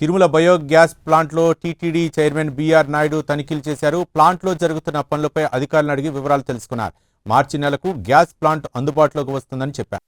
Tirumala biogas ప్లాంట్లో TTD chairman BR Naidu తనిఖీలు చేశారు. ప్లాంట్లో జరుగుతున్న పనులపై అధికారులను అడిగి వివరాలు తెలుసుకున్నారు. మార్చి నెలకు గ్యాస్ ప్లాంట్ అందుబాటులోకి వస్తుందని చెప్పారు.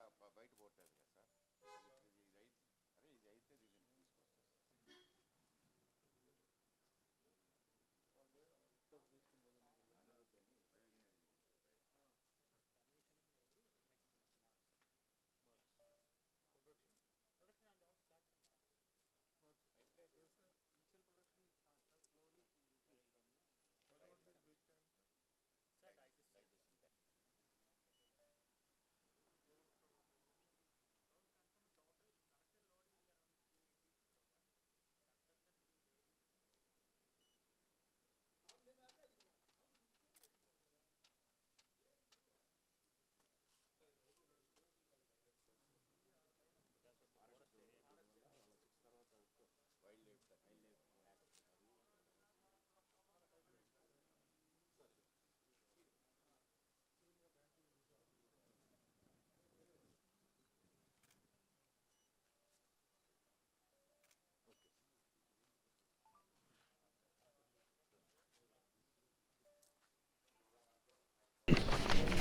బయట పోతుంది కదా సార్.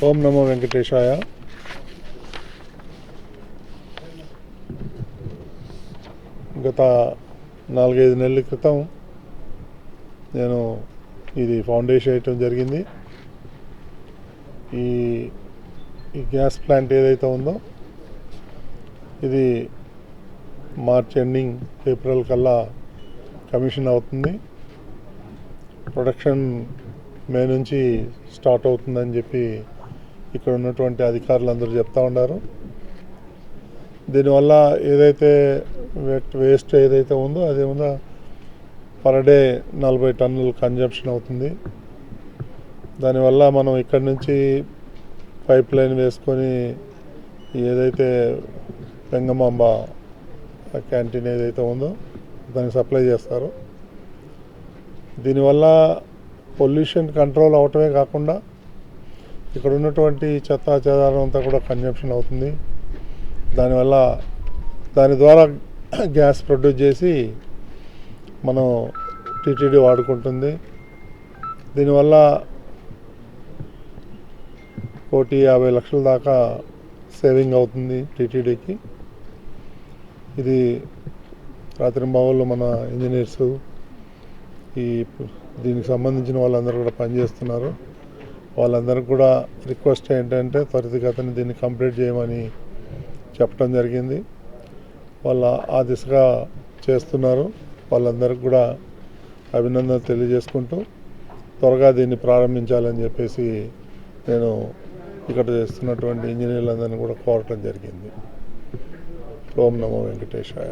ఓం నమో వెంకటేశాయ. గత నాలుగైదు నెలల క్రితం నేను ఇది ఫౌండేషన్ వేయటం జరిగింది. ఈ ఈ గ్యాస్ ప్లాంట్ ఏదైతే ఉందో ఇది మార్చ్ ఎండింగ్ ఏప్రిల్ కల్లా కమిషన్ అవుతుంది. ప్రొడక్షన్ మే నుంచి స్టార్ట్ అవుతుందని చెప్పి ఇక్కడ ఉన్నటువంటి అధికారులు అందరూ చెప్తా ఉన్నారు. దీనివల్ల ఏదైతే వేస్ట్ ఏదైతే ఉందో అది ఉందో పర్ డే నలభై టన్నులు కన్జంప్షన్ అవుతుంది. దానివల్ల మనం ఇక్కడి నుంచి పైప్ లైన్ వేసుకొని ఏదైతే వెంగమాంబ క్యాంటీన్ ఏదైతే ఉందో దానికి సప్లై చేస్తారు. దీనివల్ల పొల్యూషన్ కంట్రోల్ అవటమే కాకుండా ఇక్కడ ఉన్నటువంటి చెత్త చెదారం అంతా కూడా కన్జంప్షన్ అవుతుంది. దానివల్ల దాని ద్వారా గ్యాస్ ప్రొడ్యూస్ చేసి మనం టీటీడీ వాడుకుంటుంది. దీనివల్ల కోటి యాభై లక్షల దాకా సేవింగ్ అవుతుంది టీటీడీకి. ఇది రాత్రి మావుల్లో మన ఇంజనీర్స్ ఈ దీనికి సంబంధించిన వాళ్ళందరూ కూడా పనిచేస్తున్నారు. వాళ్ళందరూ కూడా రిక్వెస్ట్ ఏంటంటే త్వరితగతిని దీన్ని కంప్లీట్ చేయమని చెప్పడం జరిగింది. వాళ్ళ ఆ దిశగా చేస్తున్నారు. వాళ్ళందరికీ కూడా అభినందనలు తెలియజేసుకుంటూ త్వరగా దీన్ని ప్రారంభించాలని చెప్పేసి నేను ఇక్కడ చేస్తున్నటువంటి ఇంజనీర్లందరినీ కూడా కోరటం జరిగింది. ఓం నమో వెంకటేశాయ.